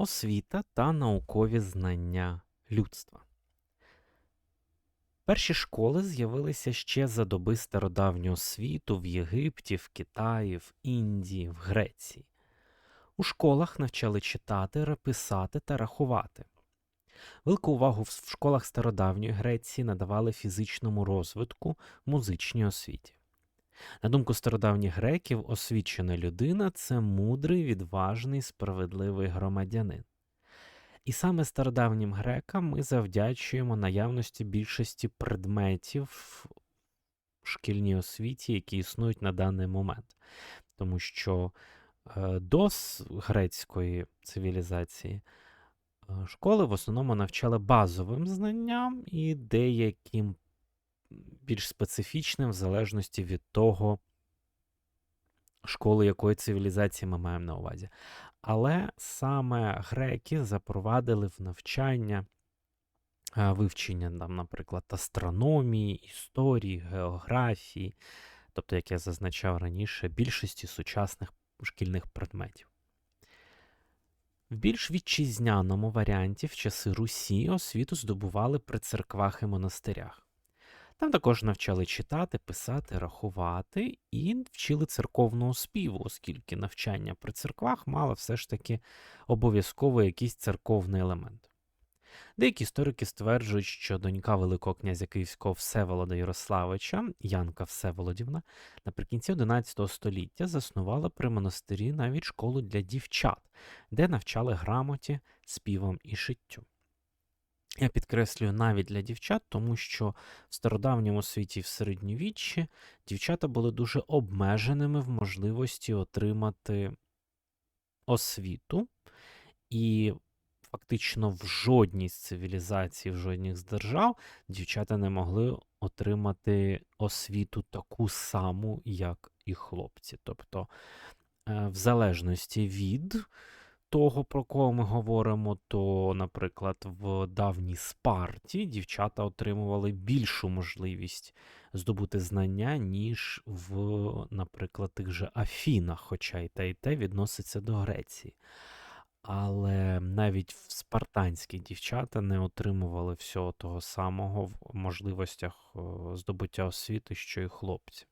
Освіта та наукові знання людства. Перші школи з'явилися ще за доби стародавнього світу в Єгипті, в Китаї, в Індії, в Греції. У школах навчали читати, писати та рахувати. Велику увагу в школах стародавньої Греції надавали фізичному розвитку, музичній освіті. На думку стародавніх греків, освічена людина це мудрий, відважний, справедливий громадянин. І саме стародавнім грекам ми завдячуємо наявності більшості предметів в шкільній освіті, які існують на даний момент. Тому що е, до грецької цивілізації е, школи в основному навчали базовим знанням і деяким більш специфічним в залежності від того, школи якої цивілізації ми маємо на увазі. Але саме греки запровадили в навчання вивчення, там, наприклад, астрономії, історії, географії, тобто, як я зазначав раніше, більшості сучасних шкільних предметів. В більш вітчизняному варіанті в часи Русі освіту здобували при церквах і монастирях. Там також навчали читати, писати, рахувати і вчили церковного співу, оскільки навчання при церквах мало все ж таки обов'язково якийсь церковний елемент. Деякі історики стверджують, що донька Великого князя Київського Всеволода Ярославича, Янка Всеволодівна, наприкінці XI століття заснувала при монастирі навіть школу для дівчат, де навчали грамоті, співам і шиттю. Я підкреслюю навіть для дівчат, тому що в стародавньому світі в середньовіччі дівчата були дуже обмеженими в можливості отримати освіту, і фактично в жодній з цивілізацій, в жодній з держав дівчата не могли отримати освіту таку саму, як і хлопці. Тобто, е, в залежності від того, про кого ми говоримо, то, наприклад, в давній Спарті дівчата отримували більшу можливість здобути знання, ніж в, наприклад, тих же Афінах, хоча і те, і те відноситься до Греції. Але навіть спартанські дівчата не отримували всього того самого в можливостях здобуття освіти, що і хлопці.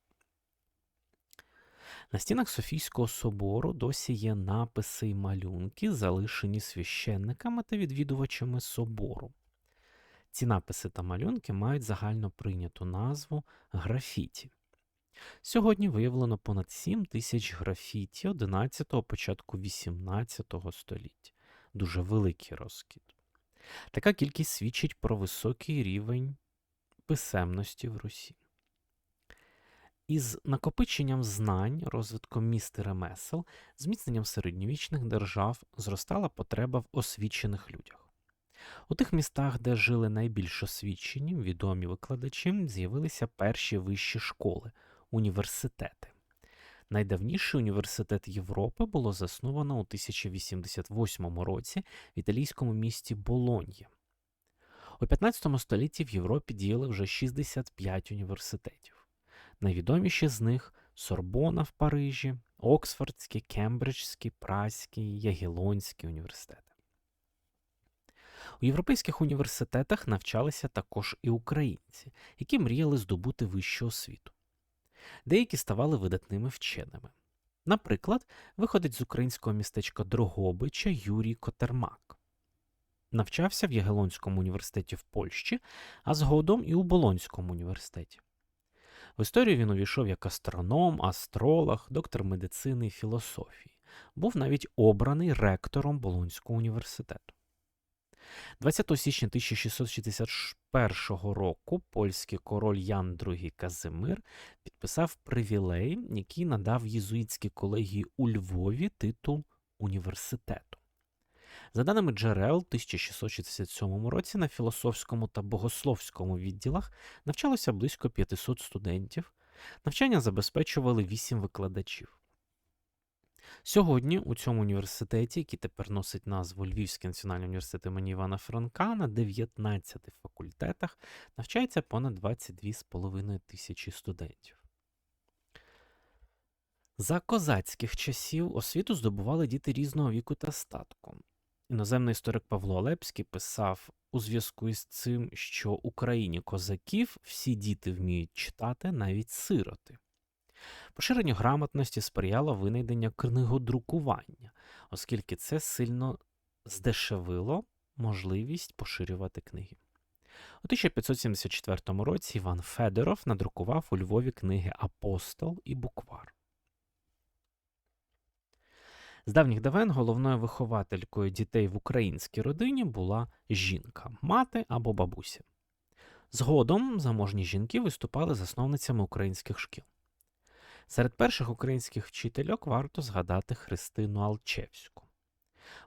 На стінах Софійського собору досі є написи й малюнки, залишені священниками та відвідувачами собору. Ці написи та малюнки мають загально прийняту назву графіті. Сьогодні виявлено понад 7 тисяч графіті 11-го, початку 18 століття. Дуже великий розкид. Така кількість свідчить про високий рівень писемності в Русі. Із накопиченням знань, розвитком міст і ремесел, зміцненням середньовічних держав зростала потреба в освічених людях. У тих містах, де жили найбільш освічені, відомі викладачі, з'явилися перші вищі школи, університети. Найдавніший університет Європи було засновано у 1088 році в італійському місті Болоньє. У 15 столітті в Європі діяли вже 65 університетів. Найвідоміші з них Сорбона в Парижі, Оксфордський, Кембриджський, Празький, Ягелонський університети. У європейських університетах навчалися також і українці, які мріяли здобути вищу освіту. Деякі ставали видатними вченими. Наприклад, виходить з українського містечка Дрогобича Юрій Котермак. Навчався в Ягелонському університеті в Польщі, а згодом і у Болонському університеті. В історію він увійшов як астроном, астролог, доктор медицини і філософії. Був навіть обраний ректором Болонського університету. 20 січня 1661 року польський король Ян II Казимир підписав привілей, який надав єзуїтській колегії у Львові титул університету. За даними джерел, в 1667 році на філософському та богословському відділах навчалося близько 500 студентів, навчання забезпечували 8 викладачів. Сьогодні у цьому університеті, який тепер носить назву Львівський національний університет імені Івана Франка, на 19 факультетах навчається понад 22,5 тисячі студентів. За козацьких часів освіту здобували діти різного віку та статку. Іноземний історик Павло Олепський писав у зв'язку із цим, що Україні козаків всі діти вміють читати, навіть сироти. Поширенню грамотності сприяло винайдення книгодрукування, оскільки це сильно здешевило можливість поширювати книги. У 1574 році Іван Федоров надрукував у Львові книги Апостол і Буквар. З давніх давен головною вихователькою дітей в українській родині була жінка, мати або бабуся. Згодом заможні жінки виступали засновницями українських шкіл. Серед перших українських вчительок варто згадати Христину Алчевську.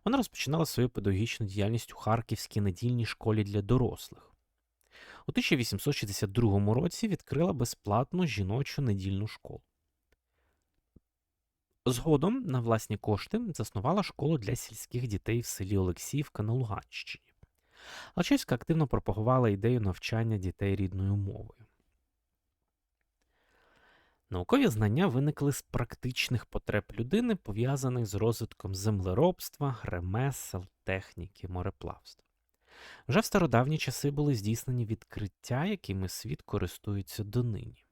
Вона розпочинала свою педагогічну діяльність у Харківській недільній школі для дорослих. У 1862 році відкрила безплатну жіночу недільну школу. Згодом на власні кошти заснувала школу для сільських дітей в селі Олексіївка на Луганщині. Алчевська активно пропагувала ідею навчання дітей рідною мовою. Наукові знання виникли з практичних потреб людини, пов'язаних з розвитком землеробства, ремесел, техніки, мореплавства. Вже в стародавні часи були здійснені відкриття, якими світ користується донині.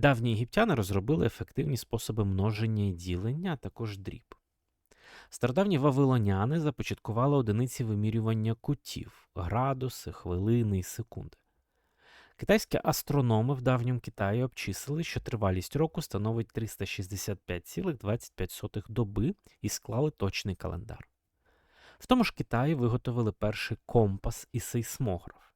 Давні єгиптяни розробили ефективні способи множення і ділення, а також дріб. Стародавні вавилоняни започаткували одиниці вимірювання кутів, градуси, хвилини і секунди. Китайські астрономи в давньому Китаї обчислили, що тривалість року становить 365,25 доби і склали точний календар. В тому ж Китаї виготовили перший компас і сейсмограф.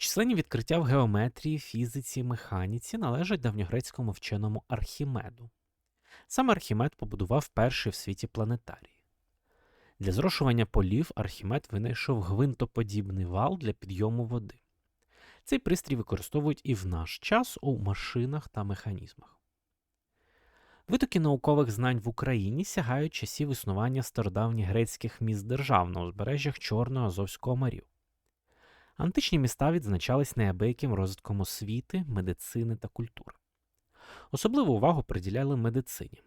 Численні відкриття в геометрії, фізиці, механіці належать давньогрецькому вченому Архімеду. Саме Архімед побудував перший в світі планетарій. Для зрошування полів Архімед винайшов гвинтоподібний вал для підйому води. Цей пристрій використовують і в наш час у машинах та механізмах. Витоки наукових знань в Україні сягають часів існування стародавніх грецьких міст держав на узбережжях Чорного Азовського морів. Античні міста відзначались неабияким розвитком освіти, медицини та культури. Особливу увагу приділяли медицині.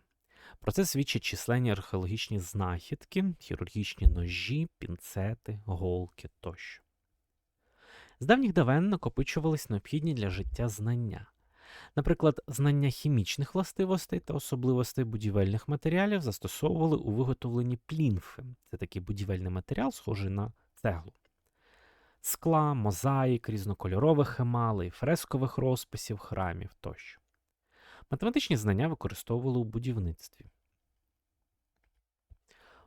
Про це свідчать численні археологічні знахідки, хірургічні ножі, пінцети, голки тощо. З давніх давен накопичувались необхідні для життя знання. Наприклад, знання хімічних властивостей та особливостей будівельних матеріалів застосовували у виготовленні плінфи. Це такий будівельний матеріал, схожий на цеглу скла, мозаїк, різнокольорових емалей, фрескових розписів, храмів тощо. Математичні знання використовували у будівництві.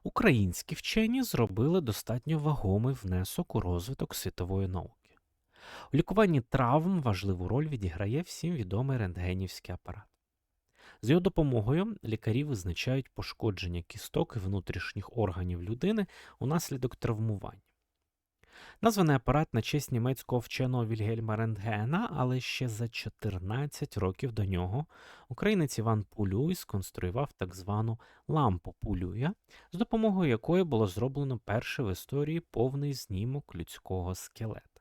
Українські вчені зробили достатньо вагомий внесок у розвиток світової науки. У лікуванні травм важливу роль відіграє всім відомий рентгенівський апарат. З його допомогою лікарі визначають пошкодження кісток і внутрішніх органів людини унаслідок травмувань. Названий апарат на честь німецького вченого Вільгельма Рентгена, але ще за 14 років до нього українець Іван Пулюй сконструював так звану лампу Пулюя, з допомогою якої було зроблено перший в історії повний знімок людського скелета.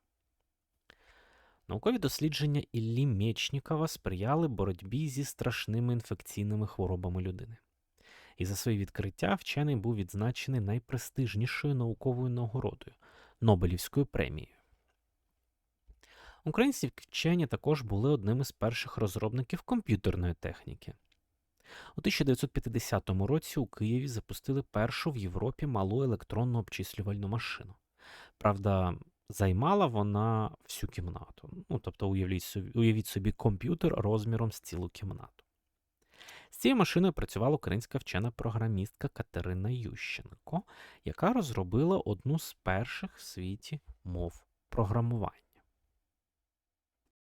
Наукові дослідження Іллі Мєчнікова сприяли боротьбі зі страшними інфекційними хворобами людини. І за свої відкриття вчений був відзначений найпрестижнішою науковою нагородою Нобелівською премією. Українські вчені також були одними з перших розробників комп'ютерної техніки. У 1950 році у Києві запустили першу в Європі малу електронну обчислювальну машину. Правда, займала вона всю кімнату. Ну, Тобто, уявіть собі, уявіть собі комп'ютер розміром з цілу кімнату. З цією машиною працювала українська вчена програмістка Катерина Ющенко, яка розробила одну з перших в світі мов програмування.